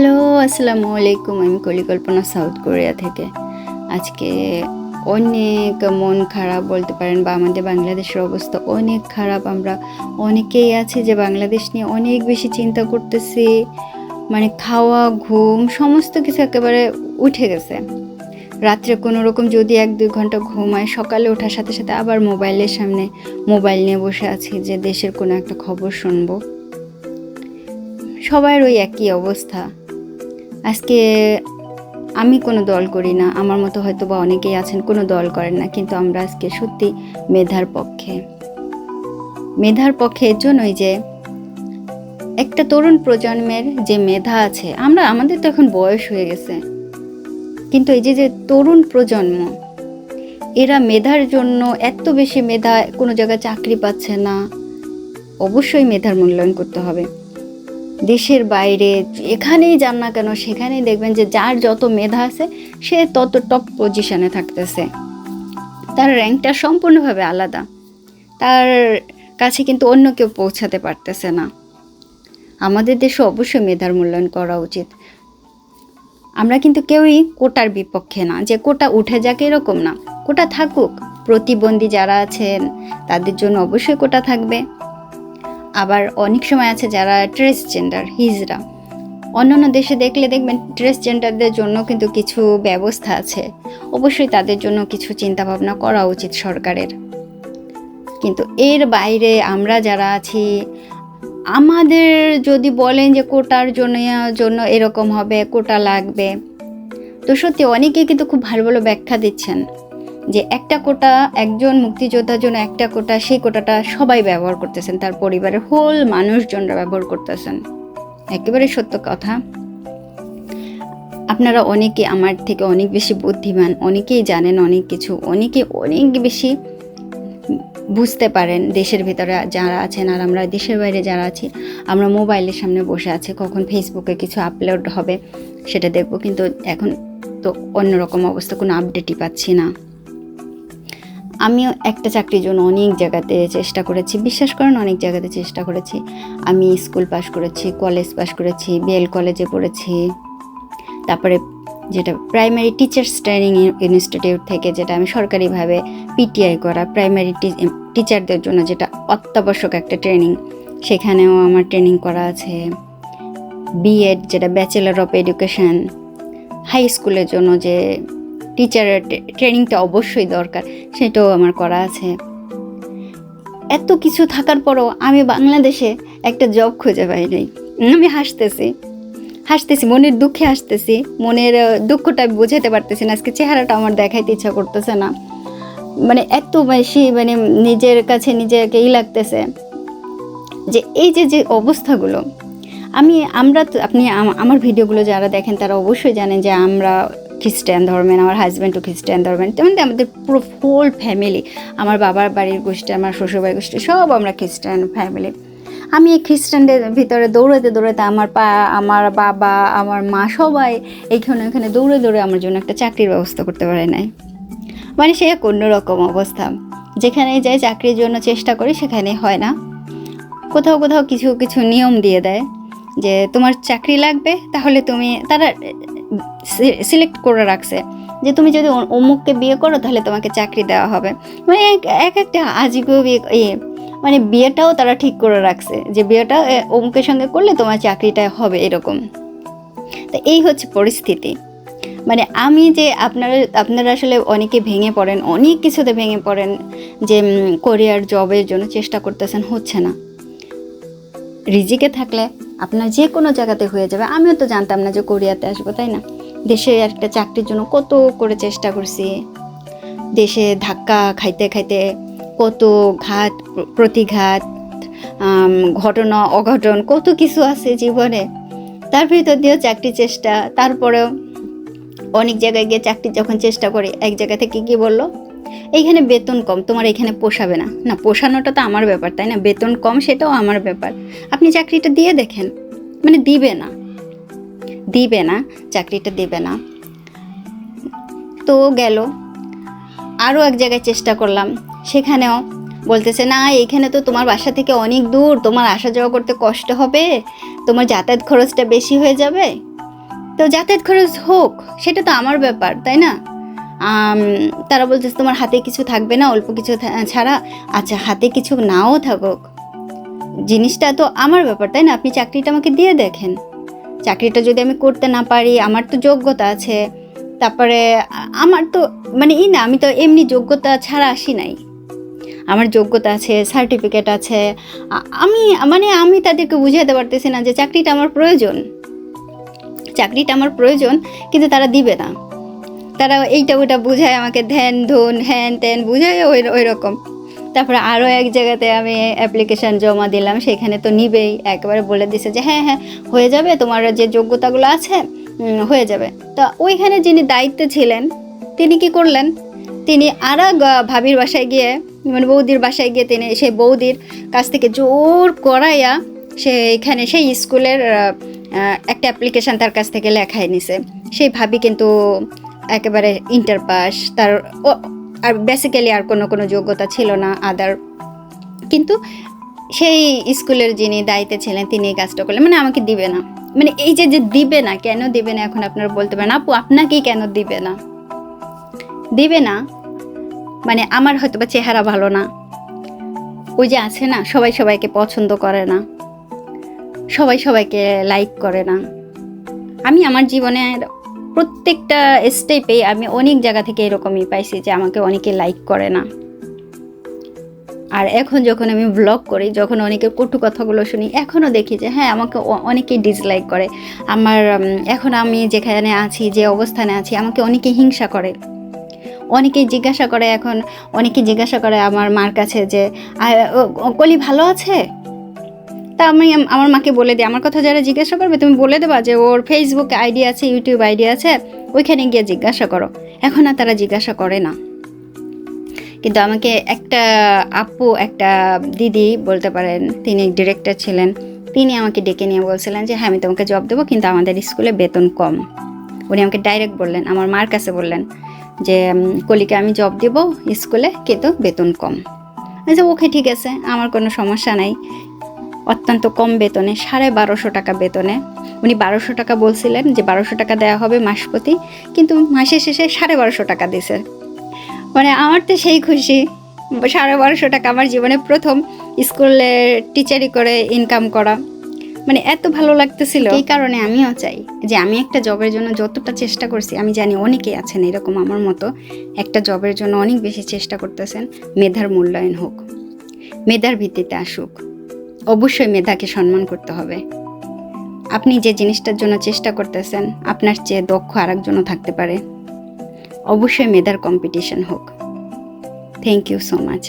Hello আসসালামু আলাইকুম। আমি কলিকল্পনা সাউথ কোরিয়া থেকে। আজকে অনেক মন খারাপ বলতে পারেন বা আমাদের বাংলাদেশের অবস্থা অনেক খারাপ। আমরা অনেকেই আছে যে বাংলাদেশ নিয়ে অনেক বেশি চিন্তা করতেছি। মানে খাওয়া, ঘুম, সমস্ত কিছু একেবারে উঠে গেছে। রাত্রে কোনো রকম যদি এক, দুই ঘণ্টা ঘুমায় সকালে ওঠার সাথে সাথে আবার মোবাইলের সামনে মোবাইল নিয়ে বসে আছি যে দেশের কোনো একটা খবর শুনব। সবার ওই একই অবস্থা। আজকে আমি কোনো দল করি না। আমার মতো হয়তো বা অনেকেই আছেন, কোনো দল করেন না। কিন্তু আমরা আজকে সত্যি মেধার পক্ষে। মেধার পক্ষে এর জন্যই যে একটা তরুণ প্রজন্মের যে মেধা আছে, আমরা, আমাদের তো এখন বয়স হয়ে গেছে। কিন্তু এই যে যে তরুণ প্রজন্ম, এরা মেধার জন্য এত বেশি মেধা, কোনো জায়গায় চাকরি পাচ্ছে না। অবশ্যই মেধার মূল্যায়ন করতে হবে। দেশের বাইরে এখানেই যান না কেন, সেখানেই দেখবেন যে যার যত মেধা আছে, সে তত টপ পজিশনে থাকতেছে। তার র্যাঙ্কটা সম্পূর্ণভাবে আলাদা। তার কাছে কিন্তু অন্য কেউ পৌঁছাতে পারতেছে না। আমাদের দেশে অবশ্যই মেধার মূল্যায়ন করা উচিত। আমরা কিন্তু কেউই কোটার বিপক্ষে না, যে কোটা উঠে যাক এরকম না। কোটা থাকুক। প্রতিবন্ধী যারা আছেন, তাদের জন্য অবশ্যই কোটা থাকবে। আবার অনেক সময় আছে যারা ট্রেসজেন্ডার হিজরা। অন্যান্য দেশে দেখলে দেখবেন ট্রেসজেন্ডারদের জন্য কিন্তু কিছু ব্যবস্থা আছে। অবশ্যই তাদের জন্য কিছু চিন্তা ভাবনা করা উচিত সরকারের। কিন্তু এর বাইরে আমরা যারা আছি, আমাদের যদি বলেন যে কোটার জন্য জন্য এরকম হবে, কোটা লাগবে, তো সত্যি অনেকেই কিন্তু খুব ভালো ভালো ব্যাখ্যা দিচ্ছেন। যে একটা কোটা, একজন মুক্তিযোদ্ধার জন্য একটা কোটা, সেই কোটাটা সবাই ব্যবহার করতেছেন। তার পরিবারের হোল মানুষজনরা ব্যবহার করতেছেন। একেবারে সত্য কথা। আপনারা অনেকে আমার থেকে অনেক বেশি বুদ্ধিমান, অনেকেই জানেন অনেক কিছু, অনেকে অনেক বেশি বুঝতে পারেন দেশের ভিতরে যারা আছেন আর আমরা দেশের বাইরে যারা আছি, আমরা মোবাইলের সামনে বসে আছি, কখন ফেসবুকে কিছু আপলোড হবে সেটা দেখব। কিন্তু এখন তো অন্যরকম অবস্থা, কোনো আপডেটই পাচ্ছি না। আমিও একটা চাকরির জন্য অনেক জায়গাতে চেষ্টা করেছি, বিশ্বাস করেন অনেক জায়গাতে চেষ্টা করেছি। আমি স্কুল পাশ করেছি, কলেজ পাশ করেছি, বিএল কলেজে পড়েছি। তারপরে যেটা প্রাইমারি টিচার্স ট্রেনিং ইনস্টিটিউট থেকে যেটা আমি সরকারিভাবে পিটিআই করা, প্রাইমারি টিচারদের জন্য যেটা অত্যাবশ্যক একটা ট্রেনিং, সেখানেও আমার ট্রেনিং করা আছে। বিএড যেটা ব্যাচেলার অফ এডুকেশন, হাই স্কুলের জন্য যে টিচারের ট্রেনিংটা অবশ্যই দরকার, সেটাও আমার করা আছে। এত কিছু থাকার পরও আমি বাংলাদেশে একটা জব খুঁজে পাই নাই। আমি হাসতেছি হাসতেছি, মনের দুঃখে হাসতেছি, মনের দুঃখটা বোঝাতে পারতেছি না, আজকে চেহারাটা আমার দেখাইতে ইচ্ছা করতেছে না। মানে এত বেশি মানে নিজের কাছে নিজেকেই লাগতেছে যে এই যে যে অবস্থাগুলো, আমি আমরা আপনি আমার ভিডিওগুলো যারা দেখেন তারা অবশ্যই জানেন যে আমরা খ্রিস্টান ধর্মের, আমার হাজব্যান্ডও খ্রিস্টান ধর্মের তেমন আমাদের পুরো ফুল ফ্যামিলি আমার বাবার বাড়ির গোষ্ঠী, আমার শ্বশুরবাড়ির গোষ্ঠী, সব আমরা খ্রিস্টান ফ্যামিলি আমি এই খ্রিস্টানদের ভিতরে দৌড়াতে দৌড়াতে আমার পা, আমার বাবা, আমার মা সবাই এইখানে ওখানে দৌড়ে দৌড়ে আমার জন্য একটা চাকরির ব্যবস্থা করতে পারে নাই। মানে সে এক অন্যরকম অবস্থা। যেখানে যাই চাকরির জন্য চেষ্টা করি সেখানে হয় না। কোথাও কোথাও কিছু কিছু নিয়ম দিয়ে দেয় যে তোমার চাকরি লাগবে, তাহলে তুমি, তারা সিলেক্ট করে রাখছে যে তুমি যদি অমুককে বিয়ে করো তাহলে তোমাকে চাকরি দেওয়া হবে। মানে এক একটা আজীব ইয়ে মানে বিয়েটাও তারা ঠিক করে রাখছে যে বিয়েটা অমুকের সঙ্গে করলে তোমার চাকরিটা হবে এরকম। তো এই হচ্ছে পরিস্থিতি। মানে আমি যে আপনারা আপনারা আসলে অনেকে ভেঙে পড়েন, অনেক কিছুতে ভেঙে পড়েন যে কোরিয়ার জবের জন্য চেষ্টা করতেছেন, হচ্ছে না। রিজিকে থাকলে আপনার যে কোনো জায়গাতে হয়ে যাবে। আমিও তো জানতাম না যে কোরিয়াতে আসব, তাই না? দেশে একটা চাকরির জন্য কত করে চেষ্টা করছি। দেশে ধাক্কা খাইতে খাইতে কত ঘাত প্রতিঘাত ঘটনা, অঘটন, কত কিছু আছে জীবনে। তার ভিতর দিয়েও চাকরি চেষ্টা, তারপরেও অনেক জায়গায় গিয়ে চাকরি যখন চেষ্টা করি, এক জায়গা থেকে কি বলল? এইখানে বেতন কম, তোমার এখানে পোষাবে না। না, পোষানোটা তো আমার ব্যাপার, তাই না? বেতন কম, সেটাও আমার ব্যাপার। আপনি চাকরিটা দিয়ে দেখেন। মানে দিবে না। দিবে না, চাকরিটা দেবে না। তো গেল। আরও এক জায়গায় চেষ্টা করলাম। সেখানেও বলতেছে, না, এইখানে তো তোমার বাসা থেকে অনেক দূর। তোমার আসা যাওয়া করতে কষ্ট হবে। তোমার যাতায়াত খরচটা বেশি হয়ে যাবে। তো যাতায়াত খরচ হোক, সেটা তো আমার ব্যাপার, তাই না? তারা বলতেছে, তোমার হাতে কিছু থাকবে না, অল্প কিছু ছাড়া? আচ্ছা হাতে কিছু নাও থাকুক। জিনিসটা তো আমার ব্যাপার, তাই না? আপনি চাকরিটা আমাকে দিয়ে দেখেন। চাকরিটা যদি আমি করতে না পারি, আমার তো যোগ্যতা আছে। তারপরে, আমার তো মানে ই না, আমি তো এমনি যোগ্যতা ছাড়া আসি নাই। আমার যোগ্যতা আছে, সার্টিফিকেট আছে। আমি মানে আমি তাদেরকে বুঝাতে পারতেছি না যে চাকরিটা আমার প্রয়োজন। চাকরিটা আমার প্রয়োজন, কিন্তু তারা দিবে না। তারা এইটা ওইটা বুঝায়, আমাকে ধ্যান, ধুন, হ্যান ত্যান বুঝায়, ওই ওই রকম। তারপরে আরও এক জায়গাতে আমি অ্যাপ্লিকেশান জমা দিলাম, সেখানে তো নিবেই। একবারে বলে দিছে যে হ্যাঁ হ্যাঁ হয়ে যাবে, তোমার যে যোগ্যতাগুলো আছে হয়ে যাবে। তো ওইখানে যিনি দায়িত্বে ছিলেন, তিনি কি করলেন? তিনি আর ভাবির বাসায় গিয়ে মানে বৌদির বাসায় গিয়ে তিনি সেই বৌদির কাছ থেকে জোর করাইয়া সে এখানে সেই স্কুলের একটা অ্যাপ্লিকেশান তার কাছ থেকে লেখায় নিছে। সেই ভাবি কিন্তু একেবারে ইন্টার পাস তার ও- আর বেসিক্যালি আর কোনো কোনো যোগ্যতা ছিল না আদার কিন্তু সেই স্কুলের যিনি দায়িত্বে ছিলেন, তিনি এই কাজটা করলেন। মানে আমাকে দিবে না। মানে এই যে যে দিবে না, কেন দিবে না এখন আপনারা বলতে পারেন? আপু, আপনাকেই কেন দিবে না? দিবে না মানে আমার হয়তো বা চেহারা ভালো না। ওই যে আছে না, সবাই সবাইকে পছন্দ করে না। সবাই সবাইকে লাইক করে না। আমি আমার জীবনের প্রত্যেকটা স্টেপে আমি অনেক জায়গা থেকে এরকমই পাইছি যে আমাকে অনেকে লাইক করে না। আর এখন যখন আমি ব্লগ করি, যখন অনেকের কটু কথাগুলো শুনি এখনও দেখি যে হ্যাঁ আমাকে অনেকেই ডিসলাইক করে। আমার এখন আমি যেখানে আছি, যে অবস্থানে আছি, আমাকে অনেকে হিংসা করে। অনেকেই জিজ্ঞাসা করে এখন, অনেকে জিজ্ঞাসা করে আমার মার কাছে যে কলি ভালো আছে? তা আমি আমার মাকে বলে দিই। আমার কথা যারা জিজ্ঞাসা করবে, তুমি বলে দেবা যে ওর ফেসবুক আইডি আছে ইউটিউব আইডি আছে, ওইখানে গিয়ে জিজ্ঞাসা করো। এখন আর তারা জিজ্ঞাসা করে না। কিন্তু আমাকে একটা আপু, একটা দিদি বলতে পারেন, তিনি ডিরেক্টর ছিলেন, তিনি আমাকে ডেকে নিয়ে বলছিলেন যে হ্যাঁ আমি তোমাকে জব দেবো, কিন্তু আমাদের স্কুলে বেতন কম। উনি আমাকে ডাইরেক্ট বললেন, আমার মার কাছে বললেন যে কলিকে আমি জব দেব স্কুলে, কিন্তু বেতন কম। আচ্ছা ওকে ঠিক আছে, আমার কোনো সমস্যা নাই। অত্যন্ত কম বেতনে, সাড়ে বারোশো টাকা বেতনে। উনি বারোশো টাকা বলছিলেন যে বারোশো টাকা দেওয়া হবে মাস প্রতি, কিন্তু মাসের শেষে সাড়ে বারোশো টাকা দিছে। মানে আমার তো সেই খুশি, সাড়ে বারোশো টাকা আমার জীবনে প্রথম স্কুলে টিচারি করে ইনকাম করা। মানে এত ভালো লাগতেছিল। এই কারণে আমিও চাই যে আমি একটা জবের জন্য যতটা চেষ্টা করছি, আমি জানি অনেকেই আছেন এরকম আমার মতো, একটা জবের জন্য অনেক বেশি চেষ্টা করতেছেন, মেধার মূল্যায়ন হোক, মেধার ভিত্তিতে আসুক। অবশ্যই মেধাকে সম্মান করতে হবে। আপনি যে জিনিসটার জন্য চেষ্টা করতেছেন, আপনার চেয়ে দক্ষ আরেকজনও থাকতে পারে। অবশ্যই মেধার কম্পিটিশন হোক। Thank you so much